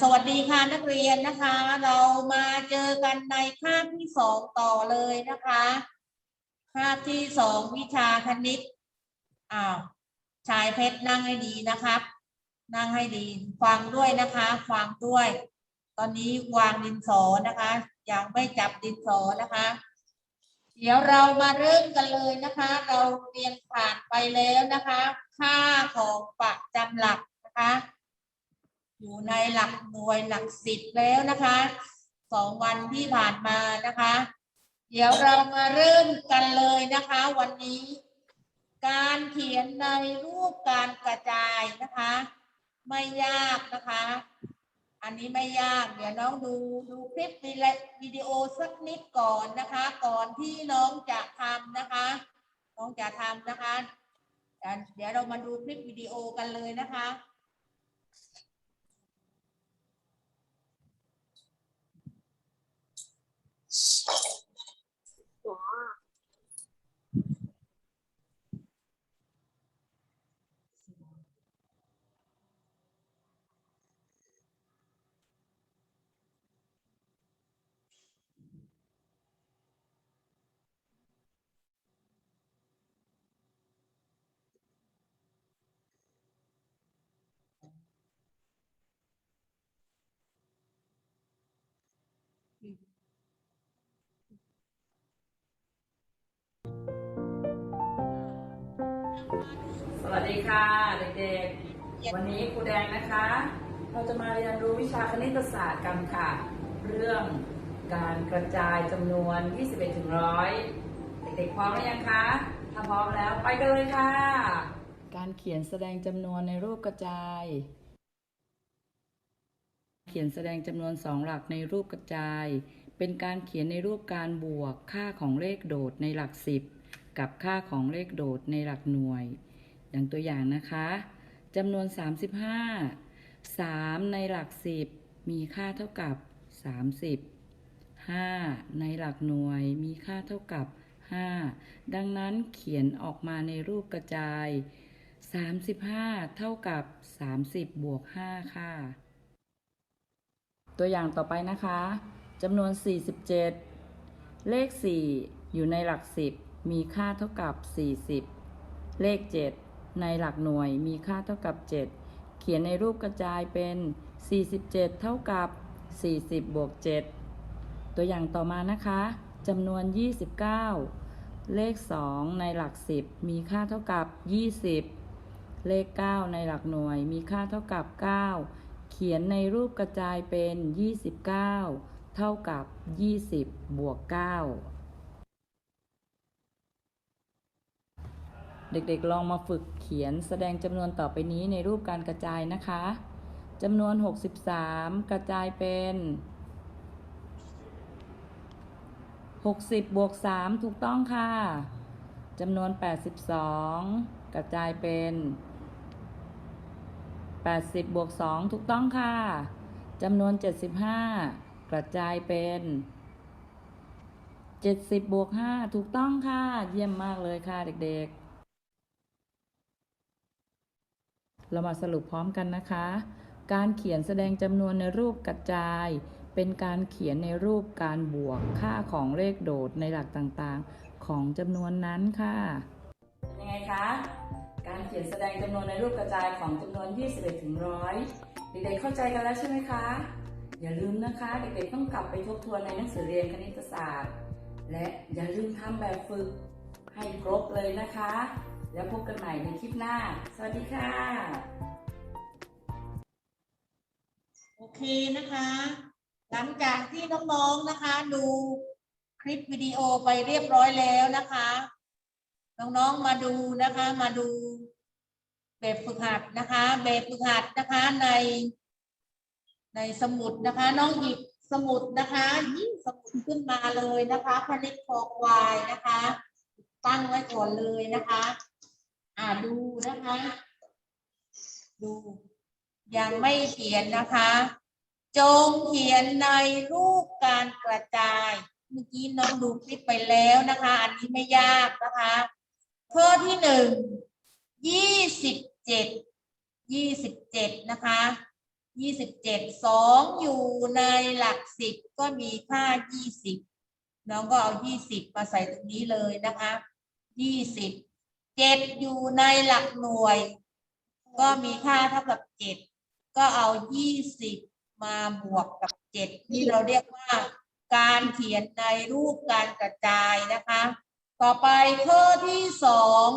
สวัสดีค่ะนักเรียนนะคะ เรามาเจอกันในคาบที่สองต่อเลยนะคะคาบที่สองวิชาคณิตอ้าวชายเพชรนั่งให้ดีนะครับ นั่งให้ดีฟังด้วยนะคะฟังด้วย ตอนนี้วางดินสอนะคะยังไม่จับดินสอนะคะ เดี๋ยวเรามาเริ่มกันเลยนะคะ เราเรียนผ่านไปแล้วนะคะ ค่าของปะจำหลักนะคะ อยู่ในหลักหน่วยหลักสิบแล้วนะคะสองวันที่ผ่านมานะคะ เดี๋ยวเรามาเริ่มกันเลยนะคะ วันนี้ การเขียนในรูปการกระจายนะคะ ไม่ยากนะคะ อันนี้ไม่ยาก เดี๋ยวน้องดูดูคลิปวิดีโอสักนิดก่อนนะคะ ก่อนที่น้องจะทำนะคะ น้องจะทำนะคะ เดี๋ยวเรามาดูคลิปวิดีโอกันเลยนะคะ สวัสดีค่ะเด็กๆ วันนี้ครูแดงนะคะ เราจะมาเรียนรู้วิชาคณิตศาสตร์กันค่ะ เรื่องการกระจายจำนวน 21ถึง100เด็กๆพร้อมหรือยังคะ ถ้าพร้อมแล้วไปกันเลยค่ะ การเขียนแสดงจำนวนในรูปกระจาย เขียนแสดงจำนวนสองหลักในรูปกระจาย เป็นการเขียนในรูปการบวกค่าของเลขโดดในหลักสิบ กับค่าของเลขโดดในหลักหน่วย อย่างตัวอย่างนะคะจำนวน 35 3 ในหลัก 10 มีค่าเท่ากับ 30 5 ในหลักหน่วยมีค่าเท่ากับ 5 ดังนั้นเขียนออกมาในรูปกระจาย 35 เท่ากับ 30 บวก 5 ค่ะ ตัวอย่างต่อไปนะคะจำนวน 47 เลข 4 อยู่ในหลัก 10 มีค่าเท่ากับ 40 เลข 7 ในหลักหน่วยมีค่าเท่ากับ 7 เขียนในรูปกระจายเป็น 47 เท่ากับ 40 บวก 7 ตัวอย่างต่อมานะคะจำนวน 29 เลข 2 ในหลัก 10 มีค่าเท่ากับ 20 เลข 9 ในหลักหน่วยมีค่าเท่ากับ 9 เขียนในรูปกระจายเป็น 29 เท่ากับ 20 บวก 9 เด็กๆลองมาฝึกเขียนแสดงจำนวนต่อไปนี้ในรูปการกระจายนะคะจำนวน 63 กระจายเป็น 60 บวก 3 ถูกต้องค่ะ จำนวน 82 กระจายเป็น 80 บวก 2 ถูกต้องค่ะ จำนวน 75 กระจายเป็น 70 บวก 5 ถูกต้องค่ะ เยี่ยมมากเลยค่ะเด็กๆ เรามาสรุปพร้อมกันนะคะ การเขียนแสดงจำนวนในรูปกระจาย เป็นการเขียนในรูปการบวกค่าของเลขโดดในหลักต่างๆ ของจำนวนนั้นค่ะเป็นยังไงคะ การเขียนแสดงจำนวนในรูปกระจายของจำนวน 21 ถึง 100 เด็กๆเข้าใจกันแล้วใช่ไหมคะ อย่าลืมนะคะ เด็กๆต้องกลับไปทบทวนในหนังสือเรียนคณิตศาสตร์ และอย่าลืมทำแบบฝึกให้ครบเลยนะคะ แล้วพบกันใหม่ในคลิปหน้า สวัสดีค่ะ โอเคนะคะ หลังจากที่น้องๆนะคะดูคลิปวิดีโอไปเรียบร้อยแล้วนะคะ น้องๆมาดูนะคะมาดูแบบฝึกหัดนะคะ แบบฝึกหัดนะคะใน ในสมุดนะคะ น้องหยิบสมุดนะคะหยิบสมุดขึ้นมาเลยนะคะคณิตคอควายนะคะ ตั้งไว้ก่อนเลยนะคะ อ่าดูนะคะ ดู ยังไม่เขียนนะคะ จงเขียนในรูปการกระจาย เมื่อกี้น้องดูคลิปไปแล้วนะคะ อันนี้ไม่ยากนะคะข้อที่หนึ่งยี่สิบเจ็ดยี่สิบเจ็ดนะคะยี่สิบเจ็ดสองอยู่ในหลักสิบก็มีค่ายี่สิบน้องก็เอายี่สิบมาใส่ตรงนี้เลยนะคะยี่สิบ เจ็ดอยู่ในหลักหน่วย ก็มีค่าเท่ากับเจ็ดก็เอายี่สิบมาบวกกับเจ็ดที่เราเรียกว่า การเขียนในรูปการกระจายนะคะ ต่อไปข้อที่สอง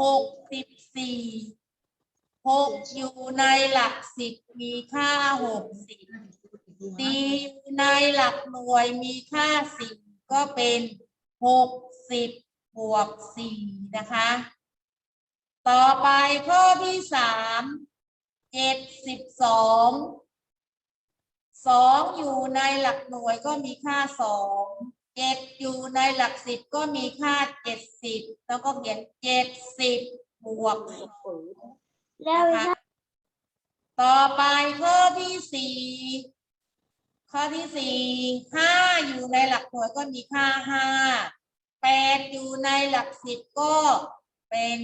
หกสิบสี่หกอยู่ในหลักสิบมีค่าหกสิบสี่อยู่ในหลักหน่วยมีค่าสิบก็เป็นหกสิบ บวกสี่นะคะ ต่อไปข้อที่สามเจ็ดสิบสองสองอยู่ในหลักหน่วยก็มีค่าสองเจ็ดอยู่ในหลักสิบก็มีค่าเจ็ดสิบแล้วก็เขียนเจ็ดสิบบวกสองแล้วนะคะต่อไปข้อที่สี่ข้อที่สี่ห้าอยู่ในหลักหน่วยก็มีค่าห้า แปดอยู่ในหลักสิบก็เป็น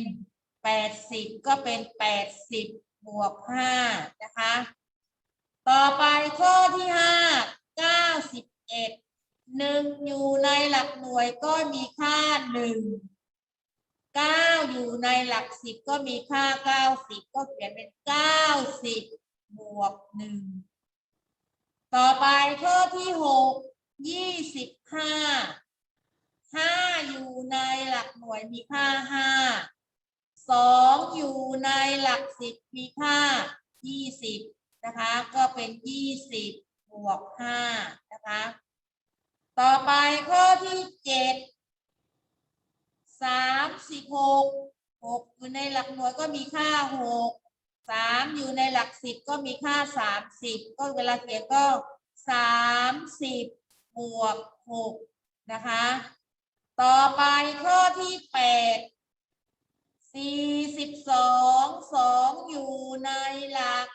แปดสิบก็เป็นแปดสิบบวกห้านะคะ ต่อไปข้อที่ห้าเก้าสิบเอ็ดหนึ่งอยู่ในหลักหน่วยก็มีค่าหนึ่งเก้าอยู่ในหลักสิบก็มีค่าเก้าสิบก็เขียนเป็นเก้าสิบบวกหนึ่งต่อไปข้อที่หกยี่สิบห้า ห้าอยู่ในหลักหน่วยมีค่าห้าสองอยู่ในหลักสิบมีค่ายี่สิบนะคะ ก็เป็นยี่สิบบวกห้านะคะ ต่อไปข้อที่เจ็ดสามสิบหกหกอยู่ในหลักหน่วยก็มีค่าหกสามอยู่ในหลักสิบก็มีค่าสามสิบก็เวลาเขียนก็สามสิบบวกหกนะคะ ต่อไปข้อที่แปดสี่สิบสองสองอยู่ในหลัก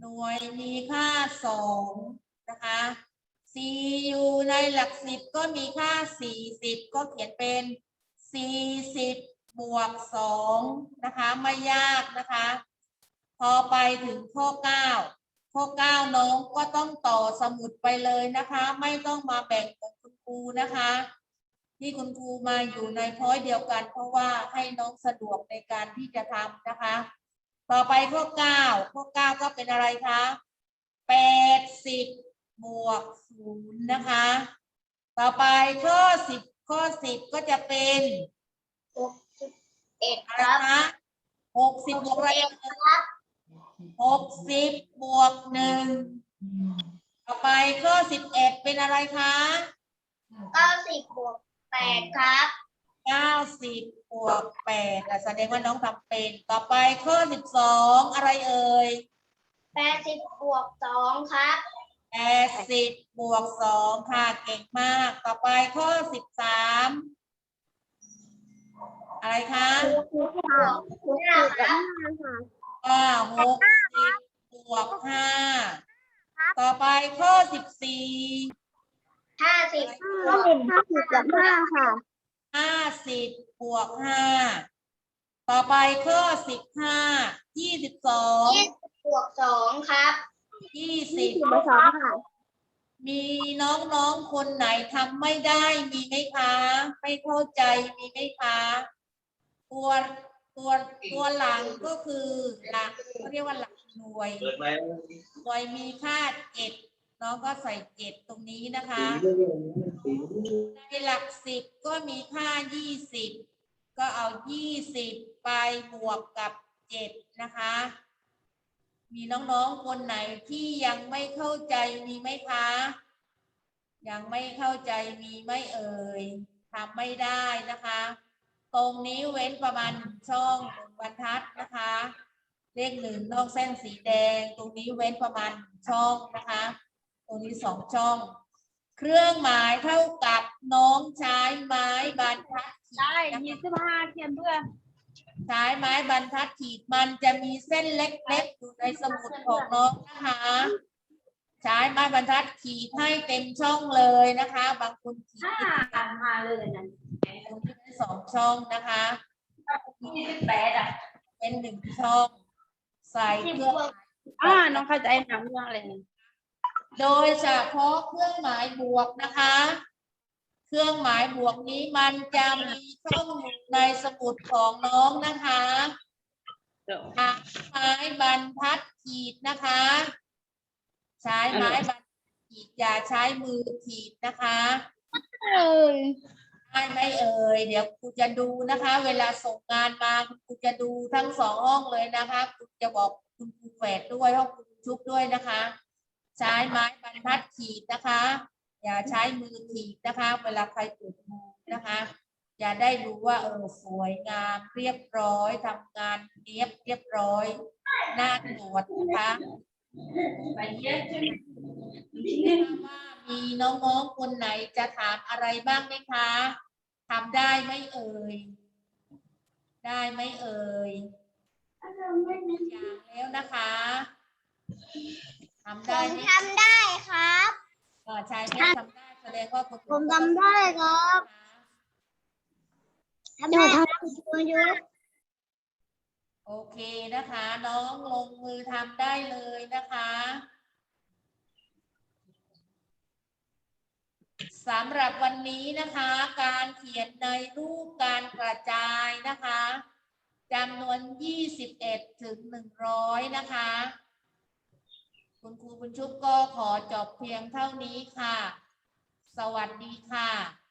หน่วยมีค่าสองนะคะสี่อยู่ในหลักสิบก็มีค่าสี่สิบก็เขียนเป็นสี่สิบบวกสองนะคะไม่ยากนะคะ พอไปถึงข้อเก้าข้อเก้าน้องก็ต้องต่อสมุดไปเลยนะคะ ไม่ต้องมาแบ่งกับคุณครูนะคะ ที่คุณครูมาอยู่ในพ้อยเดียวกัน เพราะว่าให้น้องสะดวกในการที่จะทำนะคะ ต่อไปข้อเก้าข้อเก้าก็เป็นอะไรคะแปดสิบบวกศูนย์นะคะ ต่อไปข้อสิบข้อสิบก็จะเป็นหกสิบเอ็ดอะคไรรับคะหกสิบบวกอะไรครับหกสิบบวกหนึ่งต่อไปข้อสิบเอ็ดเป็นอะไรคะเก้าสิบบวก แปดครับ เก้าสิบบวกแปดอะแสดงว่าน้องทำเป็นต่อไปข้อสิบสองอะไรเอ่ยแปดสิบบวกสองครับ แปดสิบบวกสองค่ะเก่งมาก ต่อไปข้อสิบสามอะไรคะห้าครับอ่าหกสิบบวกห้าต่อไปข้อสิบสี่ ห้าสิบห้าสิบห้าสิบกับห้าค่ะห้าสิบบวกห้าต่อไปข้อสิบห้ายี่สิบสองยี่สิบบวกสองครับยี่สิบบวกสองค่ะ มีน้องๆคนไหนทำไม่ได้มีไหมคะไม่เข้าใจมีไหมคะตัวตัวตัวหลังก็คือหลักเขาเรียกว่าหลักหน่วยเปิดไหมหน่วยมีค่าเจ็ด น้องก็ใส่เจ็ดตรงนี้นะคะ ในหลักสิบก็มีค่ายี่สิบก็เอายี่สิบไปบวกกับเจ็ดนะคะ มีน้องๆคนไหนที่ยังไม่เข้าใจมีไหมคะ ยังไม่เข้าใจมีไหม่เอ่ยทำไม่ได้นะคะ ตรงนี้เว้นประมาณช่องบรรทัดนะคะเลขหนึ่งนอกเส้นสีแดง ตรงนี้เว้นประมาณช่องนะคะ รงนี้สองช่อง เครื่องหมายเท่ากับน้องใช้ไม้บรรทัดขีดได้นะคะยี่สิบห้าเขียนเพื่อใช้ไม้บรรทัดขีดมันจะมีเส้นเล็กๆอยู่ในสมุดของน้องนะคะ ใช้ไม้บรรทัดขีดให้เต็มช่องเลยนะคะ บางคนขีดห้าผิดมาเลยนั่นตรงนี้เป็นสองช่องนะคะยี่สิบแปดอะเป็นหนึ่งช่อง ใส่เครื่องหมายอ่าน้องเข้าใจหนังเรื่องอะไรเนี่ย โดยเฉพาะเครื่องหมายบวกนะคะ เครื่องหมายบวกนี้มันจะมีช่องอยู่ในสมุดของน้องนะคะเดี๋ยวใช้ไม้บรรทัดขีดนะคะ ใช้ไม้บรรทัดขีดอย่าใช้มือขีดนะคะเอ้ยได้ไหมเอ่ยเดี๋ยวครูจะดูนะคะ เวลาส่งงานมาครูจะดูทั้งสองห้องเลยนะคะคุณจะบอกคุณครูแฝดด้วยห้องคุณชุบด้วยนะคะ ใช้ไม้บรรทัดขีดนะคะ อย่าใช้มือขีดนะคะ เวลาใครตรวจมือนะคะ อย่าได้รู้ว่าเออสวยงามเรียบร้อยทำงานเรียบเรียบร้อยน่าตรวจนะคะว่ามีน้องๆคนไหนจะถามอะไรบ้างไหมคะทำได้ไหมเอ่ย ได้ไหมเอ่ยอย่างแล้วนะคะ ทำผได้มไหมทำได้ครับ เออใช่ไหมทำได้แสดงว่าคุณครูผมทำได้ครับทำได้ครับคุณยุโอเคนะคะ น้องลงมือทำได้เลยนะคะสำหรับวันนี้นะคะ การเขียนในรูปการกระจายนะคะจำนวน 21 ถึง 100 นะคะ คุณครูบุญชุบก็ขอจบเพียงเท่านี้ค่ะ สวัสดีค่ะ